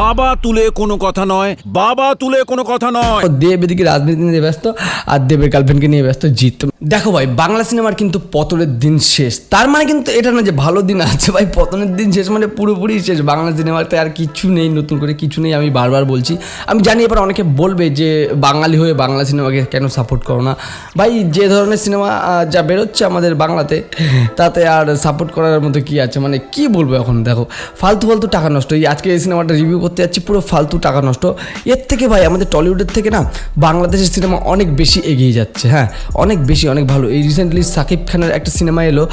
বাবা তুলে কোনো কথা নয়, বাবা তুলে কোনো কথা নয়। দেব এদিকে রাজনীতি নিয়ে ব্যস্ত, আর দেবের গার্লফ্রেন্ডকে নিয়ে ব্যস্ত জিত দেখো ভাই, বাংলা সিনেমার কিন্তু পতনের দিন শেষ। তার মানে কিন্তু এটা না যে ভালো দিন আছে ভাই, পতনের দিন শেষ মানে পুরোপুরি শেষ। বাংলা সিনেমাতে আর কিছু নেই, নতুন করে কিছু নেই, আমি বারবার বলছি। আমি জানি এবার অনেকে বলবে যে বাঙালি হয়ে বাংলা সিনেমাকে কেন সাপোর্ট করো না। ভাই, যে ধরনের সিনেমা যা বেরোচ্ছে আমাদের বাংলাতে, তাতে আর সাপোর্ট করার মতো কি আছে? মানে কি বলব এখন? দেখো, ফালতু ফালতু টাকা নষ্ট। এই আজকে এই সিনেমাটা রিভিউ করতে যাচ্ছি, পুরো ফালতু টাকা নষ্ট। এর থেকে ভাই, আমাদের টলিউডের থেকে না, বাংলাদেশের সিনেমা অনেক বেশি এগিয়ে যাচ্ছে হ্যাঁ অনেক বেশি, অনেক ভালো। এই রিসেন্টলি সাকিব খানের একটা সিনেমা এলো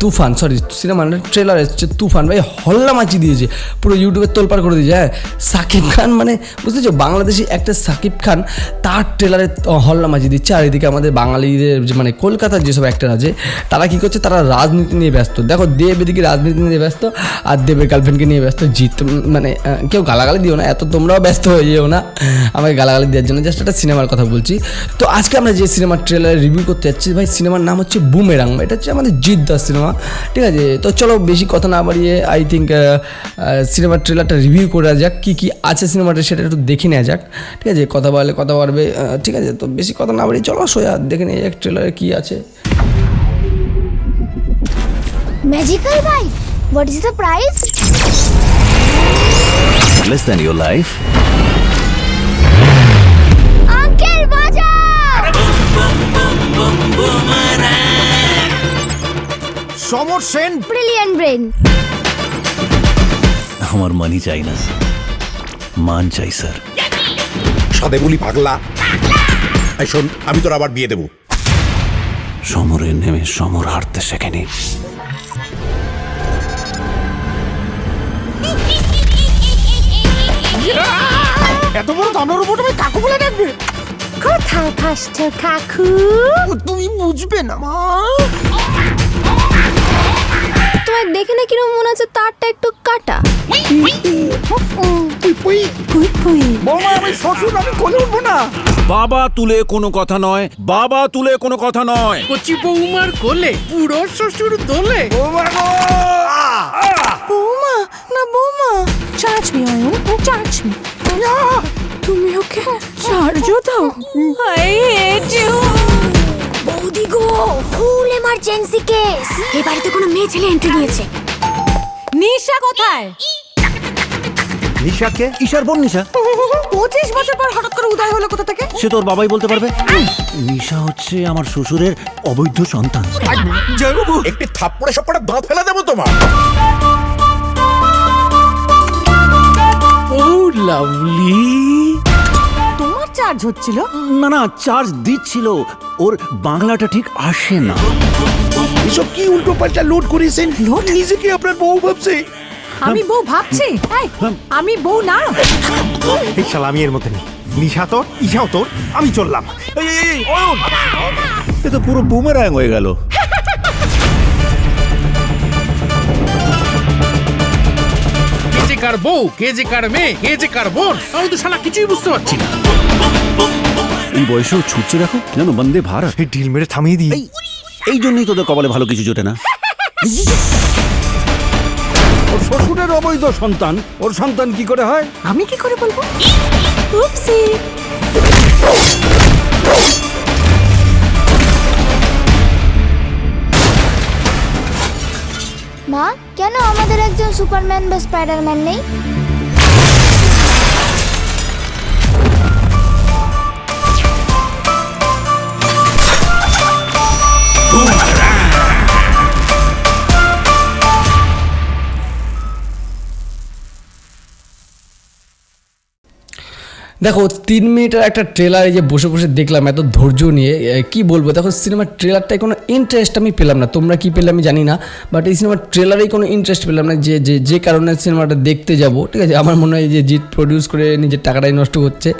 তুফান সরি সিনেমা ট্রেলার এসছে, তুফান, ভাই হল্লা মাচি দিয়েছে, পুরো ইউটিউবে তোলপাড় করে দিয়েছে হ্যাঁ। সাকিব খান মানে বুঝতেছো, বাংলাদেশি একটা সাকিব খান, তার ট্রেলারে হল্লা মাচি দিচ্ছে, আর এদিকে আমাদের বাঙালিদের মানে কলকাতার যেসব অ্যাক্টার আছে, তারা কি করছে, তারা রাজনীতি নিয়ে ব্যস্ত। দেখো, দেব এদিকে রাজনীতি নিয়ে ব্যস্ত, আর দেবের গার্লফ্রেন্ডকে নিয়ে ব্যস্ত জিত মানে কেউ গালাগালি দিও না, এত তোমরাও ব্যস্ত হয়ে যেও না। আমাকে গালাগালি দেওয়ার জন্য জাস্ট একটা সিনেমার কথা বলছি। তো আজকে আমরা যে সিনেমার ট্রেলার রিভিউ করতে যাচ্ছি, ভাই সিনেমার নাম হচ্ছে বুমেরাং এটা হচ্ছে আমাদের জিৎ দাস সিনেমা ঠিক আছে? তো চলো বেশি কথা না বাড়িয়ে আই থিঙ্ক সিনেমার ট্রেলারটা রিভিউ করা যাক, কী কী আছে সিনেমাটা সেটা একটু দেখে নেওয়া যাক, ঠিক আছে? কথা বলে কথা বাড়বে ঠিক আছে? তো বেশি কথা না বাড়িয়ে চলো সোয়া দেখে নেওয়া যাক ট্রেলারে কী আছে। Magical bike? What is the price? Less than your life. Uncle বাজার সমর সেন। ব্রিলিয়ান্ট ব্রেন আমার মানি চাই না। মান চাই স্যার সাদে বলি পাগলা। এই শোন আমি তোর আবার বিয়ে দেবো। সমরে নেমে সমর হারতে শেখেনি। এত বড় দামড়ার উপর তুমি কাকু বলে ডাকবে? কোথায় ফার্স্ট কাকু? তুমি বুঝবে না মা। তোমার দেখে না কীরকম মনে হচ্ছে তারটা একটু কাটা? বৌমা আমি শ্বশুর আমি কোলে উঠবো না। বাবা তুলে কোনো কথা নয় বাবা তুলে কোনো কথা নয়। কচি বৌমার কোলে বুড়ো শ্বশুর দোলে। বৌমা গো! বৌমা না বৌমা। Charge me Ayan charge me তুমি ওকে চার্জও দাও। বৌদি গো ফুল এমার্জেন্সি কেস এই বাড়িতে কোনো মেয়ে ছেলে এন্ট্রি নিয়েছে। নিশা কোথায়? নিশাকে? ঈশার বোন নিশা। পঁচিশ বছর পর হঠাৎ করে উদয় হলো কোথা থেকে? সে তোর বাবাই বলতে পারবে? নিশা হচ্ছে আমার শ্বশুরের অবৈধ সন্তান। জয়বাবু একটি থাপ্পড়ে সব দাঁত ফেলে দেবো তোমার। লাভলি তোমার চার্জ হচ্ছিল? না না চার্জ দিচ্ছিল। ওর বাংলাটা ঠিক আসে না। এসব কি উল্টো পাল্টা লোড করিয়েছেন লোড নিজেকে আপনার বউ ভাবছে? আমি বউ ভাবছি? এই, আমি বউ না। এই শালা আমি এর মধ্যে নেই। নিশা তোর ঈশাও তোর আমি চললাম। এই এই, এই অয়ন এ তো পুরো বুমেরাং হয়ে গেল। কার বউ কে যে কার মেয়ে কে যে কার বোন আমি তো শালা কিছুই বুঝতে পারছি না। এই বয়সেও ছুটছে দেখো যেন বন্দে ভারত। এই ডিল মেরে থামিয়ে দিই। এই এই জন্যই তোদের কপালে ভালো কিছু জোটে না। ওর শ্বশুরের অবৈধ সন্তান ওর সন্তান কি করে হয়? আমি কি করে বলব? উপসি মা কেন আমাদের একজন সুপারম্যান বা স্পাইডারম্যান নেই? দেখো, তিন মিনিটের একটা ট্রেলার এই যে বসে বসে দেখলাম, এত ধৈর্য নিয়ে কি বলব? দেখো সিনেমার ট্রেলারটায় কোনো ইন্টারেস্ট আমি পেলাম না। তোমরা কি পেলে আমি জানি না বাট এই সিনেমার ট্রেলারেই কোনো ইন্টারেস্ট পেলাম না যে যে যে কারণে সিনেমাটা দেখতে যাব, ঠিক আছে? আমার মনে হয় যে জিত প্রডিউস করে নিজের টাকাটাই নষ্ট করছে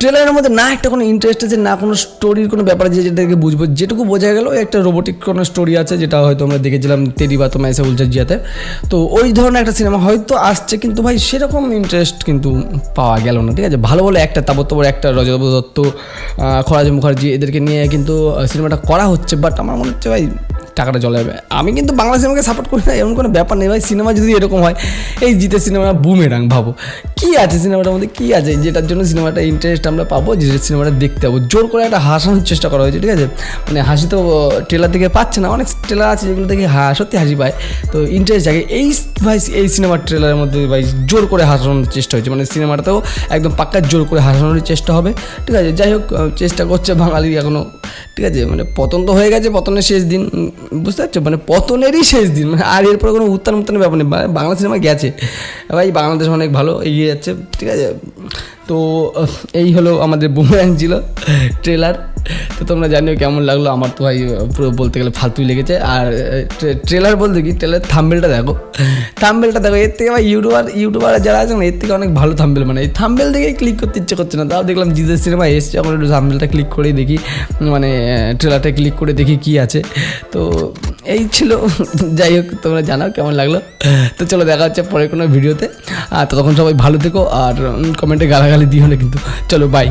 ট্রেলারের মধ্যে না একটা কোনো ইন্টারেস্ট আছে, না কোনো স্টোরির কোনো ব্যাপার আছে যেটাকে বুঝব। যেটুকু বোঝা গেল, একটা রোবোটিক কোনো স্টোরি আছে, যেটা হয়তো আমরা দেখেছিলাম তেরি বা তোমায় এসে উলচা জিয়াতে। তো ওই ধরনের একটা সিনেমা হয়তো আসছে, কিন্তু ভাই সেরকম ইন্টারেস্ট কিন্তু পাওয়া গেল না, ঠিক আছে? ভালো বলে একটা তাবর একটা রজত দত্ত খরাজ মুখার্জি এদেরকে নিয়ে কিন্তু সিনেমাটা করা হচ্ছে বাট আমার মনে হচ্ছে ভাই টাকাটা চলে যাবে। আমি কিন্তু বাংলা সিনেমাকে সাপোর্ট করি না, এমন কোনো ব্যাপার নেই ভাই। সিনেমা যদি এরকম হয়, এই জিতের সিনেমা বুমেরাং ভাবো। কি আছে সিনেমাটার মধ্যে? কি আছে? যেটার জন্য সিনেমাটা ইন্টারেস্ট আমরা পাবো, যে সিনেমাটা দেখতে পাবো। জোর করে একটা হাসানোর চেষ্টা করা হয়েছে, ঠিক আছে? মানে হাসি তো ট্রেলার থেকে পাচ্ছে না। অনেক ট্রেলার আছে যেগুলো থেকে হা, সত্যি হাসি পায়। তো ইন্টারেস্ট জাগে। এই ভাই, এই সিনেমার ট্রেলারের মধ্যে ভাই, জোর করে হাসানোর চেষ্টা হয়েছে। মানে সিনেমাটাতেও একদম পাক্কা জোর করে হাসানোর চেষ্টা হবে, ঠিক আছে? যাই হোক চেষ্টা করছে বাঙালি এখনও ঠিক আছে? মানে পতন তো হয়ে গেছে, পতনের শেষ দিন। বুঝতে পারছ? মানে পতনেরই শেষ দিন। মানে আর এরপর কোনো উত্তান উত্থানের ব্যাপার নেই। বাংলা সিনেমা গেছে। ভাই, বাংলাদেশ অনেক ভালো এগিয়ে যাচ্ছে। ঠিক আছে? তো এই হলো আমাদের বুমরাং ছিল ট্রেলার তো তোমরা জানিও কেমন লাগল, আমার তো ভাই পুরো বলতে গেলে ফালতুই লেগেছে। আর ট্রেলার বলতে কি ট্রেলার থাম্বেলটা দেখো। থাম্বেলটা দেখো, এর থেকে ভাই ইউটিউবার ইউটিউবার যারা আছে না, এর থেকে অনেক ভালো থাম্বেল মানে এই থাম্বেল দেখেই ক্লিক করতে ইচ্ছে করছে না। তাও দেখলাম জিদের সিনেমা এসছে, এখন একটু থাম্বেলটা ক্লিক করেই দেখি মানে ট্রেলারটা ক্লিক করে দেখি কি আছে। তো, এই ছিল, যাই হোক, তোমরা জানাও কেমন লাগল। তো চলো দেখা হচ্ছে পরে কোনো ভিডিওতে। আর ততক্ষণ সবাই ভালো থেকো, আর কমেন্টে গালাগালি দিও হলে কিন্তু। চলো বাই